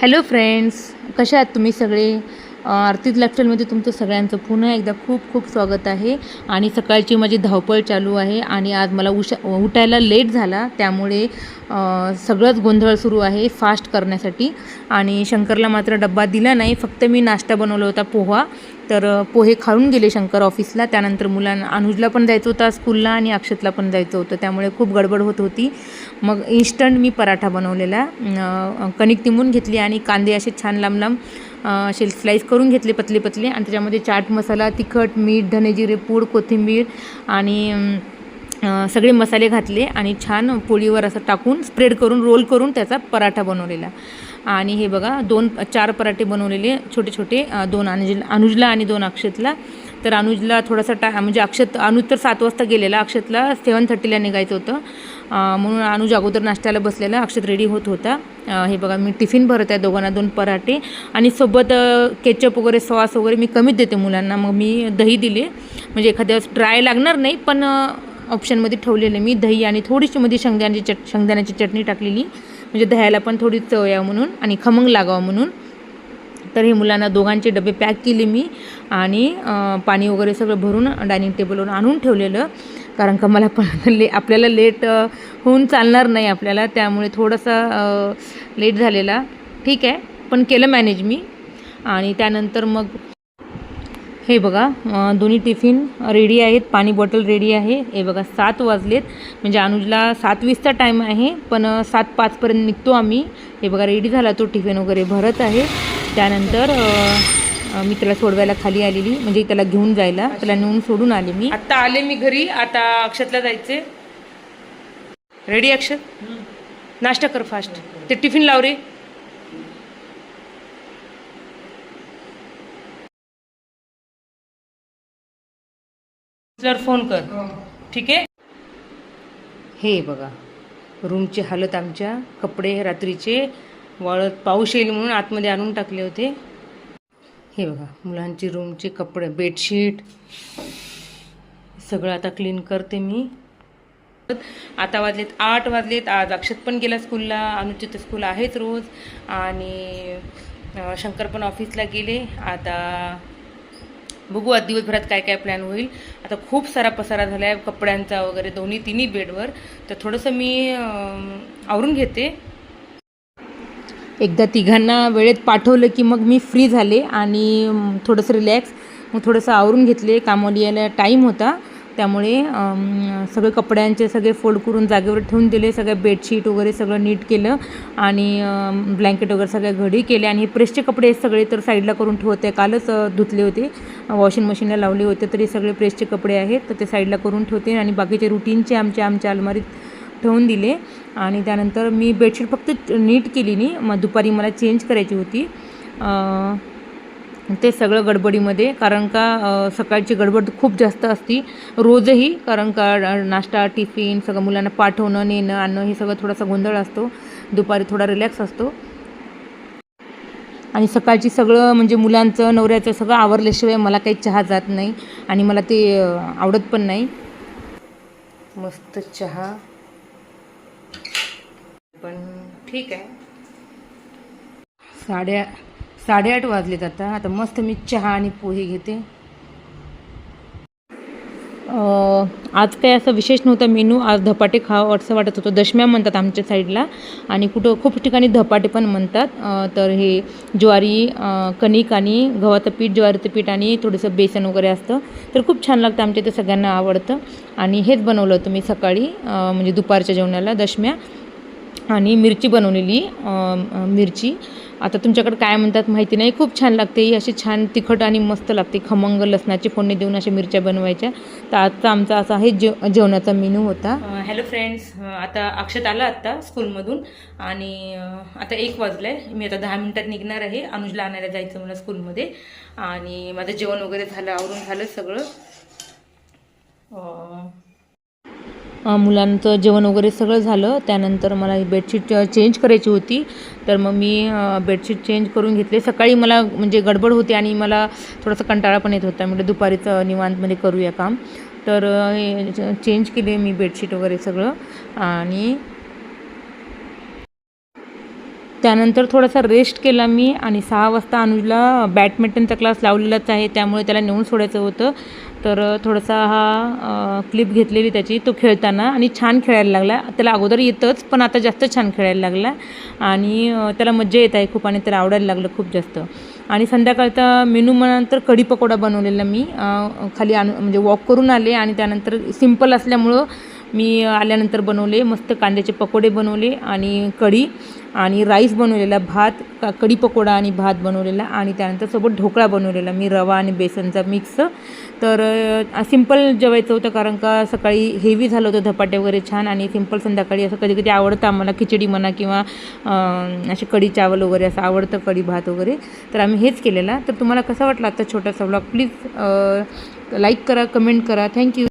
Hello friends कशा आहात तुम्ही सगळे? आरतीज लाईफस्टाईलमध्ये तुमचं सगळ्यांचं पुन्हा एकदा खूप खूप स्वागत आहे. आणि सकाळची माझी धावपळ चालू आहे आणि आज मला उशा उठायला लेट झाला. त्यामुळे सगळंच गोंधळ सुरू आहे फास्ट करण्यासाठी. आणि शंकरला मात्र डब्बा दिला नाही. फक्त मी नाश्ता बनवला होता पोहा. तर पोहे खाऊन गेले शंकर ऑफिसला त्यानंतर मुलांना अनुजला पण जायचं होतं स्कूलला आणि अक्षतला पण जायचं होतं. त्यामुळे खूप गडबड होत होती. मग इन्स्टंट मी पराठा बनवलेला. कणिक तिंबून घेतली आणि कांदे असे छान लांब लांब असे स्लाईस करून घेतले पतले पतले आणि त्याच्यामध्ये चाट मसाला तिखट मीठ धनेजिरे पूड कोथिंबीर आणि सगळे मसाले घातले आणि छान पोळीवर असं टाकून स्प्रेड करून रोल करून त्याचा पराठा बनवलेला. आणि हे बघा दोन चार पराठे बनवलेले छोटे छोटे दोन अनुज अनुजला आणि दोन अक्षतला. तर अनुजला थोडासा टा म्हणजे अक्षत अनुज तर सात वाजता गेलेला अक्षतला सेवन थर्टीला निघायचं होतं. म्हणून अनुज अगोदर नाश्त्याला बसलेला अक्षत रेडी होत होता. हे बघा मी टिफिन भरत आहे दोघांना दोन पराठे. आणि सोबत केचप वगैरे सॉस वगैरे मी कमीच देते मुलांना. मग मी दही दिले. म्हणजे एखाद्या वेळेस ड्राय लागणार नाही पण ऑप्शनमध्ये ठेवलेले मी. दही आणि थोडीशी मध्ये शेंगदाण्याची चट शेंगदाण्याची चटणी टाकलेली. म्हणजे दह्याला पण थोडी चव यावं म्हणून आणि खमंग लागावं म्हणून. तर हे मुलांना दोघांचे डबे पॅक केले मी. आणि पाणी वगैरे सगळं भरून डायनिंग टेबलवर आणून ठेवलेलं. कारण का मला पण ले आपल्याला लेट होऊन चालणार नाही आपल्याला त्यामुळे थोडंसं लेट झालेला. ठीक आहे पण केलं मॅनेज मी. आणि त्यानंतर मग हे बघा दोन्ही टिफिन रेडी आहेत पाणी बॉटल रेडी आहे. हे बघा सात वाजलेत. म्हणजे अनुजला सात वीसचा टाईम आहे पण सात पाचपर्यंत निघतो आम्ही. हे बघा रेडी झाला तो टिफिन वगैरे भरत आहे. त्यानंतर मी त्याला सोडवायला खाली आलेली. म्हणजे त्याला घेऊन जायला. त्याला नेऊन सोडून आले मी. आता आले मी घरी. आता अक्षतला जायचे रेडी अक्षत? नाश्ता कर फास्ट ते टिफिन लाव रे. फोन कर. ठीक आहे? हे बघा. रूमची हालत आमच्या. कपडे रात्रीचे वाळत पाऊस येईल म्हणून आतमध्ये आणून टाकले होते. हे बघा मुलांची रूमचे कपडे बेडशीट सगळं आता क्लीन करते मी. आता वाजलेत आठ वाजलेत आज अक्षत पण गेला स्कूलला अनुचित स्कूल आहेच रोज. आणि शंकर पण ऑफिसला गेले. आता बघू आज दिवसभरात काय काय प्लॅन होईल. आता खूप सारा पसारा झाला आहे कपड्यांचा वगैरे दोन्ही तिन्ही बेडवर तर थोडंसं मी आवरून घेते. एकदा तिघांना वेळेत पाठवलं की मग मी फ्री झाले आणि थोडंसं रिलॅक्स मग थोडंसं आवरून घेतले. कामाला यायला टाईम होता. त्यामुळे सगळे कपड्यांचे सगळे फोल्ड करून जागेवर ठेवून दिले. सगळ्या बेडशीट वगैरे सगळं नीट केलं आणि ब्लँकेट वगैरे सगळ्या घडी केले. आणि हे प्रेसचे कपडे सगळे तर साईडला करून ठेवते. कालच धुतले होते. वॉशिंग मशीनला लावले होते तरी सगळे प्रेसचे कपडे आहेत. तर ते साईडला करून ठेवते. आणि बाकीचे रुटीनचे आमच्या आमच्या अलमारीत ठेवून दिले. आणि त्यानंतर मी बेडशीट फक्त नीट केली नाही मग दुपारी मला चेंज करायची होती. ते सगळं गडबडीमध्ये कारण का सकाळची गडबड खूप जास्त असती. रोजही कारण का नाश्ता टिफिन सगळं मुलांना पाठवणं नेणं आणणं हे सगळं थोडासा गोंधळ असतो. दुपारी थोडा रिलॅक्स असतो. आणि सकाळची सगळं म्हणजे मुलांचं नवऱ्याचं सगळं आवरल्याशिवाय मला काही चहा जात नाही. आणि मला ते आवडत पण नाही. मस्त चहा. पण ठीक आहे. साड्या साडेआठ वाजलेत आता. आता मस्त मी चहा आणि पोहे घेते. अं, आज काय असं विशेष नव्हतं मेनू. आज धपाटे खावं असं वाटत होतं. दशम्या म्हणतात आमच्या साईडला आणि कुठं खूप ठिकाणी धपाटे पण म्हणतात. अं, तर हे ज्वारी कणिक आणि गव्हाचं पीठ ज्वारीचं पीठ आणि थोडंसं बेसन वगैरे असतं. तर खूप छान लागतं. आमच्या इथं सगळ्यांना आवडतं. आणि हेच बनवलं होतं मी सकाळी म्हणजे दुपारच्या जेवणाला दशम्या. आणि मिरची बनवलेली मिरची. आता तुमच्याकडे काय म्हणतात माहिती नाही. खूप छान लागते ही. अशी छान तिखट आणि मस्त लागते. खमंग लसणाची फोडणी देऊन अशा मिरच्या बनवायच्या. तर आजचा आमचा असा आहे जेव जेवणाचा मेनू होता. Hello friends. आता अक्षत आला आत्ता स्कूलमधून. आणि आता एक वाजलंय. मी आता दहा मिनटात निघणार आहे. अनुजला आणायला जायचं मला स्कूलमध्ये. आणि माझं जेवण वगैरे झालं आवरून झालं सगळं. मुलांचं जेवण वगैरे सगळं झालं. त्यानंतर मला ही बेडशीट चेंज करायची होती. तर मग मी बेडशीट चेंज करून घेतले. सकाळी मला म्हणजे गडबड होती आणि मला थोडासा कंटाळा पण येत होता. म्हणजे दुपारीच निवांतमध्ये करूया काम. तर हे चेंज केले मी बेडशीट वगैरे सगळं. आणि त्यानंतर थोडासा रेस्ट केला मी. आणि सहा वाजता अनुजला बॅडमिंटनचा क्लास लावलेलाच आहे. त्यामुळे त्याला नेऊन सोडायचं होतं. तर थोडासा हा क्लिप घेतलेली त्याची. तो खेळताना आणि छान खेळायला लागला. त्याला अगोदर येतंच पण आता जास्त छान खेळायला लागला. आणि त्याला मज्जा येत आहे खूप आणि त्याला आवडायला लागलं खूप जास्त. आणि संध्याकाळचा मेनू म्हणानंतर कढी पकोडा बनवलेला मी. खाली आणून म्हणजे वॉक करून आले आणि त्यानंतर सिंपल असल्यामुळं मी आल्यानंतर बनवले मस्त कांद्याचे पकोडे बनवले आणि कढी आणि राईस बनवलेला भात का कढी पकोडा आणि भात बनवलेला आणि त्यानंतर सोबत ढोकळा बनवलेला मी रवा आणि बेसनचा मिक्स तर सिंपल जेवायचं होतं कारण का सकाळी हेवी झालं होतं धपाटे वगैरे छान आणि सिंपल संध्याकाळी असं कधी कधी आवडतं आम्हाला खिचडी म्हणा किंवा असे कढी चावल वगैरे असं आवडतं कढी भात वगैरे. तर आम्ही हेच केलेला. तर तुम्हाला कसं वाटलं आता छोटासा ब्लॉग प्लीज लाईक करा कमेंट करा. Thank you